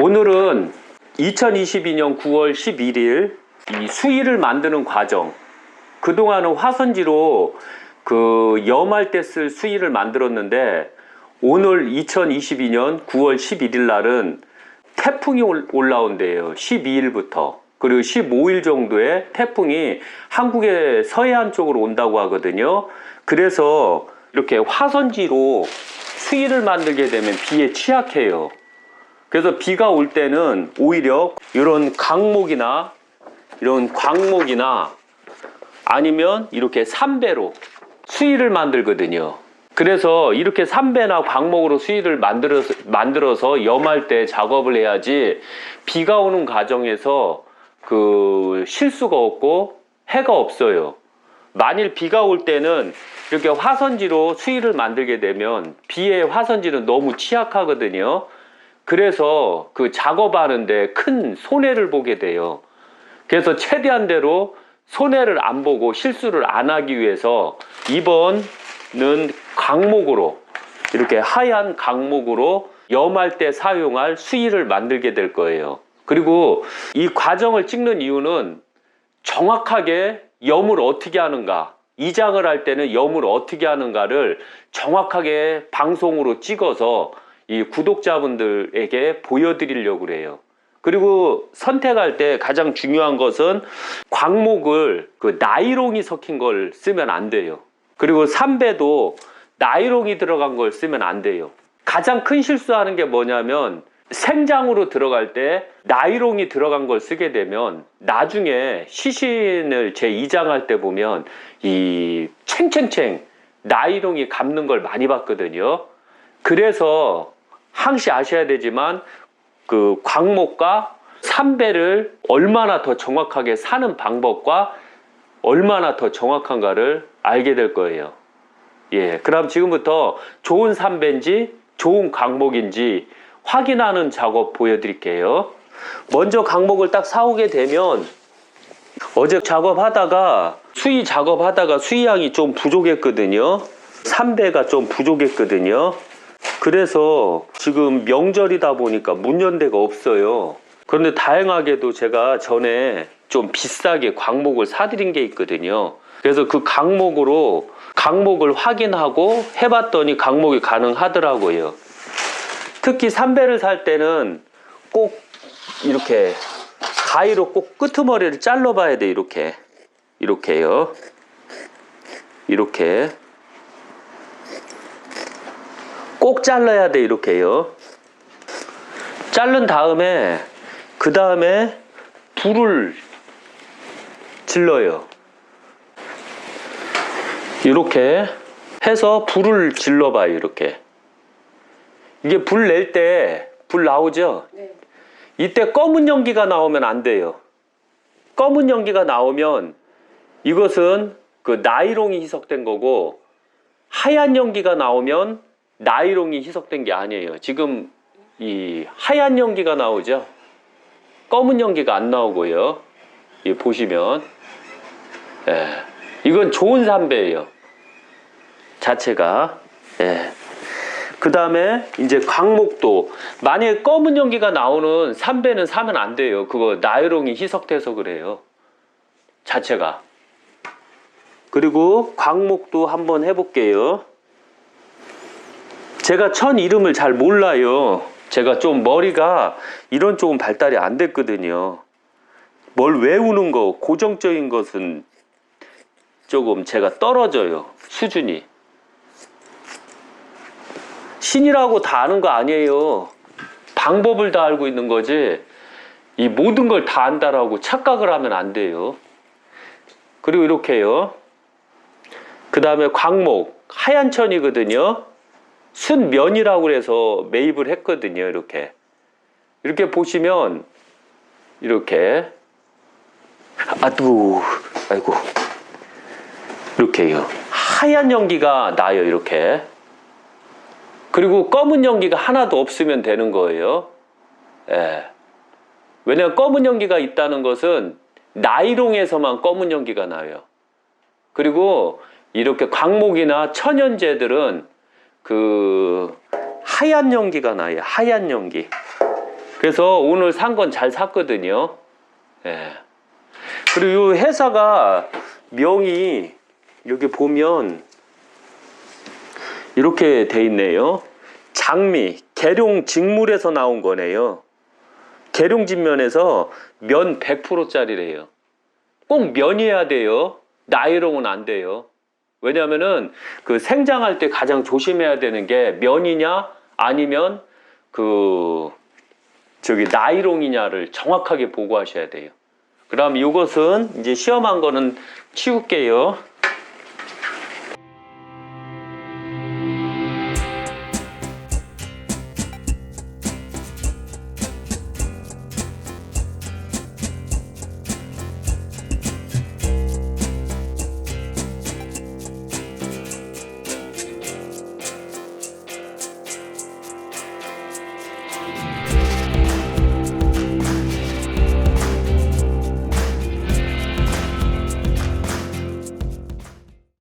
오늘은 2022년 9월 11일 이 수의를 만드는 과정. 그동안은 화선지로 그 염할 때 쓸 수의를 만들었는데 오늘 2022년 9월 11일 날은 태풍이 올- 올라온대요. 12일부터. 그리고 15일 정도에 태풍이 한국의 서해안 쪽으로 온다고 하거든요. 그래서 이렇게 화선지로 수의를 만들게 되면 비에 취약해요. 그래서 비가 올 때는 오히려 이런 강목이나 이런 광목이나 아니면 이렇게 삼배로 수위를 만들거든요. 그래서 이렇게 삼배나 광목으로 수위를 만들어서, 만들어서 염할 때 작업을 해야지 비가 오는 과정에서 그 실수가 없고 해가 없어요. 만일 비가 올 때는 이렇게 화선지로 수위를 만들게 되면 비에 화선지는 너무 취약하거든요. 그래서 그 작업하는데 큰 손해를 보게 돼요. 그래서 최대한대로 손해를 안 보고 실수를 안 하기 위해서 이번은 강목으로 이렇게 하얀 강목으로 염할 때 사용할 수의를 만들게 될 거예요. 그리고 이 과정을 찍는 이유는 정확하게 염을 어떻게 하는가, 이장을 할 때는 염을 어떻게 하는가를 정확하게 방송으로 찍어서 이 구독자분들에게 보여드리려고 그래요. 그리고 선택할 때 가장 중요한 것은 광목을 그 나이롱이 섞인 걸 쓰면 안 돼요. 그리고 삼배도 나이롱이 들어간 걸 쓰면 안 돼요. 가장 큰 실수하는 게 뭐냐면 생장으로 들어갈 때 나이롱이 들어간 걸 쓰게 되면 나중에 시신을 제 이장할 때 보면 이 챙챙챙 나이롱이 감는 걸 많이 봤거든요. 그래서 항시 아셔야 되지만 그 광목과 삼배를 얼마나 더 정확하게 사는 방법과 얼마나 더 정확한가를 알게 될 거예요. 예, 그럼 지금부터 좋은 삼배인지 좋은 광목인지 확인하는 작업 보여드릴게요. 먼저 광목을 딱 사오게 되면 어제 작업하다가 수위 작업하다가 수위양이 좀 부족했거든요. 삼배가 좀 부족했거든요. 그래서 지금 명절이다 보니까 문연대가 없어요. 그런데 다행하게도 제가 전에 좀 비싸게 광목을 사드린 게 있거든요. 그래서 그 강목으로 강목을 확인하고 해봤더니 강목이 가능하더라고요. 특히 삼배를 살 때는 꼭 이렇게 가위로 꼭 끄트머리를 잘라봐야 돼 이렇게 이렇게요. 이렇게 꼭 잘라야 돼 이렇게요. 자른 다음에 그 다음에 불을 질러요. 이렇게 해서 불을 질러봐요 이렇게. 이게 불 낼 때 불 나오죠? 네. 이때 검은 연기가 나오면 안 돼요. 검은 연기가 나오면 이것은 그 나이롱이 희석된 거고 하얀 연기가 나오면 나이롱이 희석된 게 아니에요. 지금 이 하얀 연기가 나오죠. 검은 연기가 안 나오고요. 이 보시면 예. 이건 좋은 삼배예요. 자체가 예. 그 다음에 이제 광목도 만약에 검은 연기가 나오는 삼배는 사면 안 돼요. 그거 나이롱이 희석돼서 그래요. 자체가. 그리고 광목도 한번 해볼게요. 제가 천 이름을 잘 몰라요. 제가 좀 머리가 이런 쪽은 발달이 안 됐거든요. 뭘 외우는 거, 고정적인 것은 조금 제가 떨어져요. 수준이. 신이라고 다 아는 거 아니에요. 방법을 다 알고 있는 거지. 이 모든 걸 다 안다라고 착각을 하면 안 돼요. 그리고 이렇게요. 그 다음에 광목, 하얀 천이거든요. 순면이라고 그래서 매입을 했거든요. 이렇게. 이렇게 보시면, 이렇게. 아두, 아이고. 이렇게요. 하얀 연기가 나요. 이렇게. 그리고 검은 연기가 하나도 없으면 되는 거예요. 예. 왜냐하면 검은 연기가 있다는 것은 나이롱에서만 검은 연기가 나요. 그리고 이렇게 광목이나 천연제들은 그 하얀 연기가 나요. 하얀 연기. 그래서 오늘 산 건 잘 샀거든요. 예. 그리고 이 회사가 명이 여기 보면 이렇게 돼 있네요. 장미, 계룡 직물에서 나온 거네요. 계룡 진면에서 면 100%짜리래요. 꼭 면이어야 돼요. 나이롱은 안 돼요. 왜냐면은 그 생장할 때 가장 조심해야 되는 게 면이냐 아니면 그 저기 나이롱이냐를 정확하게 보고하셔야 돼요. 그럼 이것은 이제 시험한 거는 치울게요.